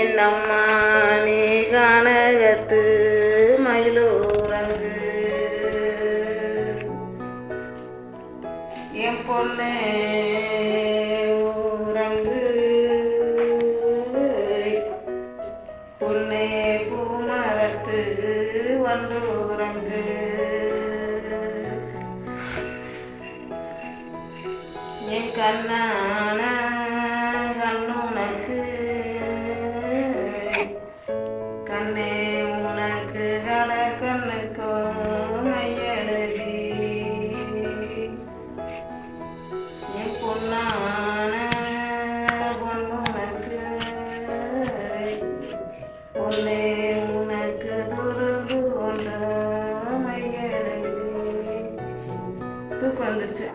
என்னம்மா நீ கனகத்து மயிலூரங்கு என் பொண்ணு. பொண்ணே பூமரத்து வல்லூரங்கு என் கண்ணான கண்ணுனக்கு கண்ணே உனக்கு கடை தூக்கம் வந்துருச்சு